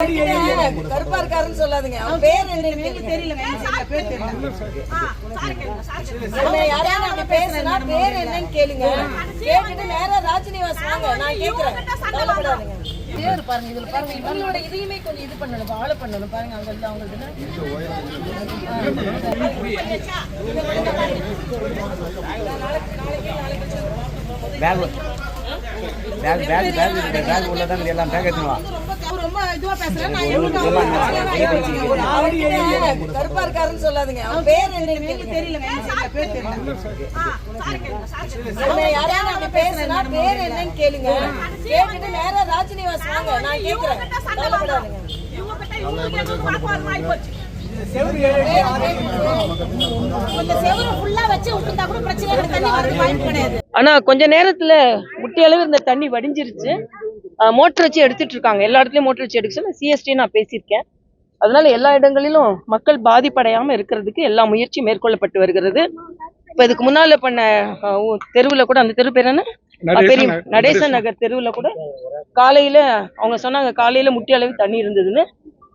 கருப்பா இருக்காருன்னு சொல்லாதீங்க அவன் பேர் என்ன தெரியல பேர் தெரியல யாராவது அப்படி பேசுனா பேர் என்னன்னு கேளுங்க கேட்டுட்டு நேரா ராஜ்நிவாஸ் வாங்க நான் பேர் பாருங்க இதுல பாருங்க இவங்களோட இதையுமே கொஞ்சம் இது பண்ணணும் வாழ பண்ணணும் பாருங்க அவங்க இல்ல அவங்களுக்கு பேக் பேக் பேக் பேக் இருக்கு பேக் உள்ள தான் எல்லாம் பேக் எடுத்துன்னு வா அவர் ரொம்ப இதுவா பேசுறேன். நான் எவ்வளவு கருப்பா இருக்காருன்னு சொல்லாதீங்க. அவன் பேர் என்னன்னு தெரியல. பேர் தெரியல. யாராவது அப்படி பேசுனா பேர் என்னன்னு கேளுங்க. கேட்டுட்டு நேரா ராஜ்நிவாஸ் வாங்க. நான் கேக்குறேன். கவலைப்படாதீங்க. இந்த செவரு ஃபுல்லா வச்சு விட்டுருந்தா கூட பிரச்சனை இல்லை. தண்ணி வரது வாய்ப்பு கிடையாது. ஆனா கொஞ்ச நேரத்துல முட்டி அளவு இந்த தண்ணி வடிஞ்சிருச்சு. மோட்டர் வச்சு எடுத்துட்டு இருக்காங்க. எல்லா இடத்துலயும் மோட்டர் வச்சு எடுக்க சொல்லி சிஎஸ்டி நான் பேசியிருக்கேன். அதனால எல்லா இடங்களிலும் மக்கள் பாதிப்படையாம இருக்கிறதுக்கு எல்லா முயற்சியும் மேற்கொள்ளப்பட்டு வருகிறது. இப்ப இதுக்கு முன்னால பண்ண தெருவுல கூட அந்த தெரு பேர் என்ன? பெரிய நடேசன் நகர் தெருவுல கூட காலையில அவங்க சொன்னாங்க காலையில முட்டி அளவு தண்ணி இருந்ததுன்னு.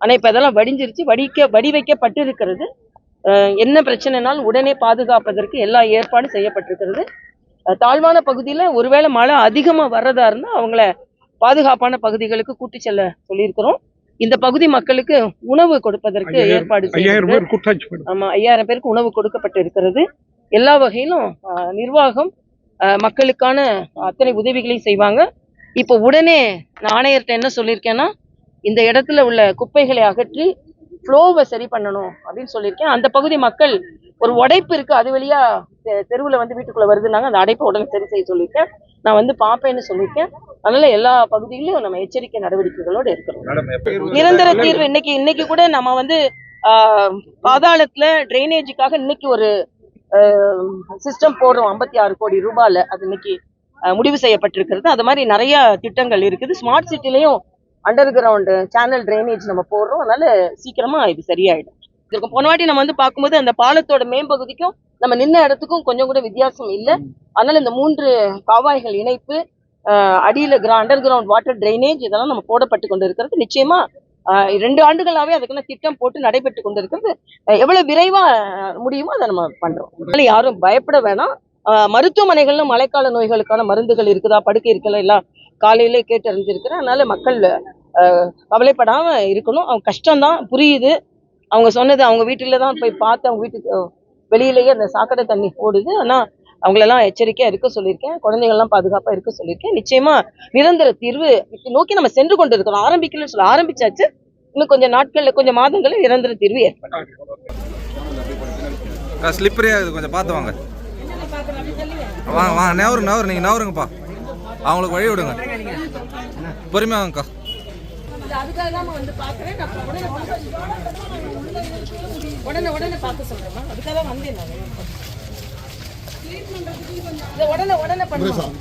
ஆனா இப்ப அதெல்லாம் வடிஞ்சிருச்சு. வடிக்க வடி வைக்கப்பட்டு இருக்கிறது என்ன பிரச்சனைனாலும் உடனே பாதுகாப்பதற்கு எல்லா ஏற்பாடும் செய்யப்பட்டிருக்கிறது. தாழ்வான பகுதியில ஒருவேளை மழை அதிகமா வர்றதா இருந்தா அவங்கள பாதுகாப்பான பகுதிகளுக்கு கூட்டி செல்ல சொல்லியிருக்கிறோம். இந்த பகுதி மக்களுக்கு உணவு கொடுப்பதற்கு ஏற்பாடு ஆமா ஐயாயிரம் பேருக்கு உணவு கொடுக்கப்பட்டு இருக்கிறது எல்லா வகையிலும் நிர்வாகம் மக்களுக்கான அத்தனை உதவிகளையும் செய்வாங்க. இப்போ உடனே நான் ஆணையர்கிட்ட என்ன சொல்லியிருக்கேன்னா இந்த இடத்துல உள்ள குப்பைகளை அகற்றி ஃப்ளோவை சரி பண்ணணும் அப்படின்னு சொல்லியிருக்கேன். அந்த பகுதி மக்கள் ஒரு உடைப்பு இருக்கு அது வழியா தெருவுல வந்து வீட்டுக்குள்ள வருதுன்னாங்க. அந்த அடைப்பை உடனே சரி செய்ய சொல்லியிருக்கேன் நான் வந்து பார்ப்பேன்னு சொல்லியிருக்கேன் அதனால எல்லா பகுதிகளிலும் நம்ம எச்சரிக்கை நடவடிக்கைகளோடு இருக்கிறோம். நிரந்தர தீர்வு இன்னைக்கு இன்னைக்கு கூட நம்ம வந்து பாதாளத்துல ட்ரைனேஜுக்காக இன்னைக்கு ஒரு சிஸ்டம் போடுறோம். ஐம்பத்தி ஆறு கோடி ரூபாயில அது இன்னைக்கு முடிவு செய்யப்பட்டிருக்கிறது. அது மாதிரி நிறைய திட்டங்கள் இருக்குது. ஸ்மார்ட் சிட்டிலையும் அண்டர் கிரவுண்டு சேனல் ட்ரைனேஜ் நம்ம போடுறோம். அதனால சீக்கிரமா இது சரியாயிடும். இருக்கும். போன வாட்டி நம்ம வந்து பார்க்கும்போது அந்த பாலத்தோட மேம்பகுதிக்கும் நம்ம நின்ன இடத்துக்கும் கொஞ்சம் கூட வித்தியாசம் இல்லை. அதனால இந்த மூன்று காவாய்கள் இணைப்பு அடியில் கிரா அண்டர் கிரவுண்ட் வாட்டர் ட்ரைனேஜ் இதெல்லாம் நம்ம போடப்பட்டு கொண்டு இருக்கிறது நிச்சயமா ரெண்டு ஆண்டுகளாவே அதுக்குன்னு திட்டம் போட்டு நடைபெற்று கொண்டு இருக்கிறது எவ்வளவு விரைவா முடியுமோ அதை நம்ம பண்றோம். அதனால யாரும் பயப்பட வேணாம். மருத்துவமனைகளில் மருத்துவமனைகள்ல மழைக்கால நோய்களுக்கான மருந்துகள் இருக்குதா படுக்கை இருக்கலாம் எல்லாம் காலையிலே கேட்டு அறிஞ்சிருக்கிறேன் அதனால மக்கள் கவலைப்படாமல் கவலைப்படாம இருக்கணும். அவங்க கஷ்டம்தான் புரியுது. அவங்க சொன்னது அவங்க வீட்டுல தான் போய் பார்த்து அவங்க வீட்டுக்கு வெளியிலேயே அந்த சாக்கடை தண்ணி ஓடுது. ஆனா அவங்களெல்லாம் எச்சரிக்கையா இருக்க சொல்லியிருக்கேன். குழந்தைகள்லாம் பாதுகாப்பாக இருக்க சொல்லியிருக்கேன். நிச்சயமா நிரந்தர தீர்வு நோக்கி நம்ம சென்று கொண்டு இருக்கிறோம் ஆரம்பிக்கலன்னு சொல்ல ஆரம்பிச்சாச்சு. இன்னும் கொஞ்சம் நாட்கள்ல கொஞ்சம் மாதங்களில் நிரந்தர தீர்வு ஏற்படும். ஸ்லிப்பரியா இது கொஞ்சம் பார்த்து வாங்க. வாங்க வாங்க நவரு நவரு நீங்கள் நவருங்கப்பா. அவங்களுக்கு வழி விடுங்க. பொறுமையாங்கக்கா வாங்கக்கா அதுக்காக தான் வந்து பார்க்குறேன். நான் உடனே உடனே உடனே பார்க்க சொல்றேன் அதுக்காக தான் வந்தேன் நான். இதை உடனே உடனே பண்ணுவோம்